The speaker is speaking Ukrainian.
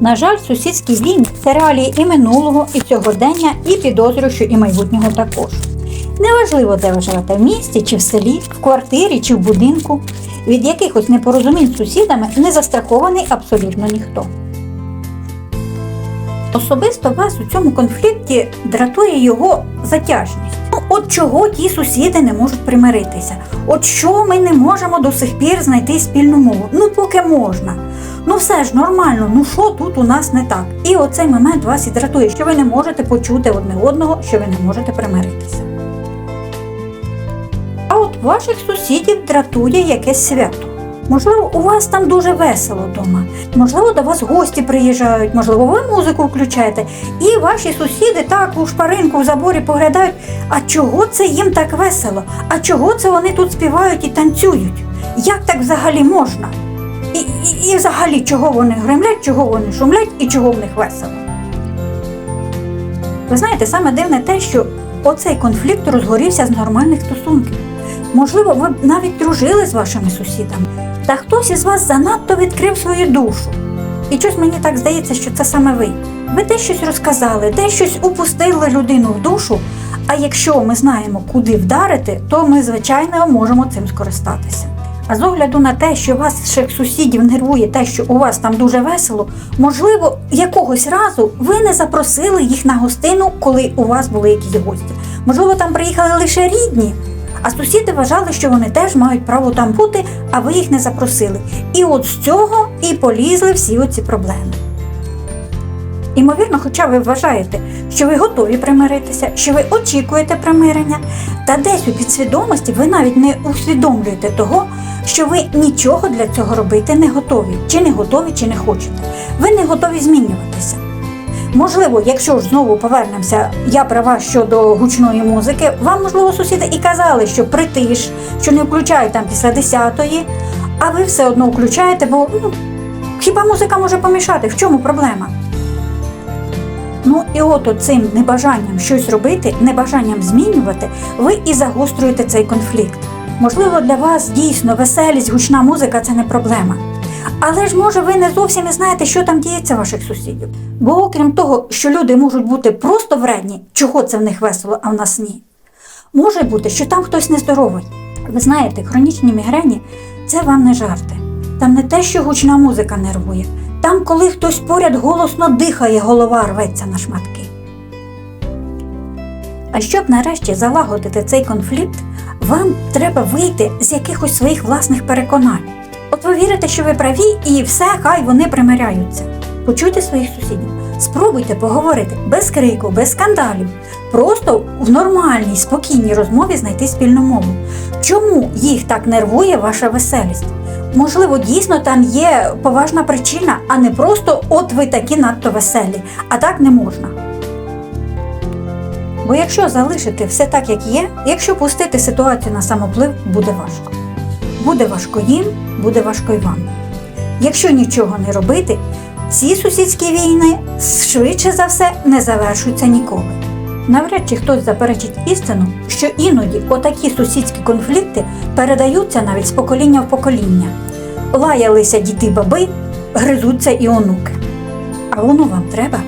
На жаль, сусідські війни це реалії і минулого, і сьогодення, і підозрюю, що і майбутнього також. Неважливо, де ви живете в місті чи в селі, в квартирі чи в будинку. Від якихось непорозумінь з сусідами не застрахований абсолютно ніхто. Особисто вас у цьому конфлікті дратує його затяжність. Ну, от чого ті сусіди не можуть примиритися? От що ми не можемо до сих пір знайти спільну мову? Ну, поки можна. Ну все ж нормально, ну що тут у нас не так? І оцей момент вас і дратує, що ви не можете почути одне одного, що ви не можете примиритися. А от ваших сусідів дратує якесь свято. Можливо, у вас там дуже весело вдома. Можливо, до вас гості приїжджають, можливо, ви музику включаєте, і ваші сусіди так у шпаринку в заборі поглядають. А чого це їм так весело? А чого це вони тут співають і танцюють? Як так взагалі можна? І, і, і взагалі, чого вони гремлять, чого вони шумлять і чого в них весело? Ви знаєте, саме дивне те, що оцей конфлікт розгорівся з нормальних стосунків. Можливо, ви навіть дружили з вашими сусідами, та хтось із вас занадто відкрив свою душу. І щось мені так здається, що це саме ви. Ви десь щось розказали, десь щось упустили людину в душу. А якщо ми знаємо, куди вдарити, то ми, звичайно, можемо цим скористатися. А з огляду на те, що ваших сусідів нервує те, що у вас там дуже весело, можливо, якогось разу ви не запросили їх на гостину, коли у вас були якісь гості. Можливо, там приїхали лише рідні, а сусіди вважали, що вони теж мають право там бути, а ви їх не запросили. І от з цього і полізли всі оці проблеми. Імовірно, хоча ви вважаєте, що ви готові примиритися, що ви очікуєте примирення, та десь у підсвідомості ви навіть не усвідомлюєте того, що ви нічого для цього робити не готові, чи не готові, чи не хочете. Ви не готові змінюватися. Можливо, якщо ж знову повернемося, я права щодо гучної музики, вам, можливо, сусіди і казали, що притиш, що не включай там після 10-ї, а ви все одно включаєте, бо ну, хіба музика може помішати? В чому проблема? Ну і от цим небажанням щось робити, небажанням змінювати, ви і загострюєте цей конфлікт. Можливо, для вас дійсно веселість, гучна музика це не проблема. Але ж може ви не зовсім не знаєте, що там діється ваших сусідів. Бо окрім того, що люди можуть бути просто вредні, чого це в них весело, а в нас ні. Може бути, що там хтось нездоровий. Ви знаєте, хронічні мігрені це вам не жарти. Там не те, що гучна музика нервує. Там, коли хтось поряд голосно дихає, голова рветься на шматки. А щоб нарешті залагодити цей конфлікт, вам треба вийти з якихось своїх власних переконань. От ви вірите, що ви праві, і все, хай вони примиряються. Почуйте своїх сусідів, спробуйте поговорити без крику, без скандалів, просто в нормальній, спокійній розмові знайти спільну мову. Чому їх так нервує ваша веселість? Можливо, дійсно там є поважна причина, а не просто от ви такі надто веселі, а так не можна. Бо якщо залишити все так, як є, якщо пустити ситуацію на самоплив, буде важко. Буде важко їм, буде важко й вам. Якщо нічого не робити, ці сусідські війни швидше за все не завершуються ніколи. Навряд чи хтось заперечить істину, що іноді отакі сусідські конфлікти передаються навіть з покоління в покоління. Лаялися діти баби, гризуться і онуки. А воно вам треба.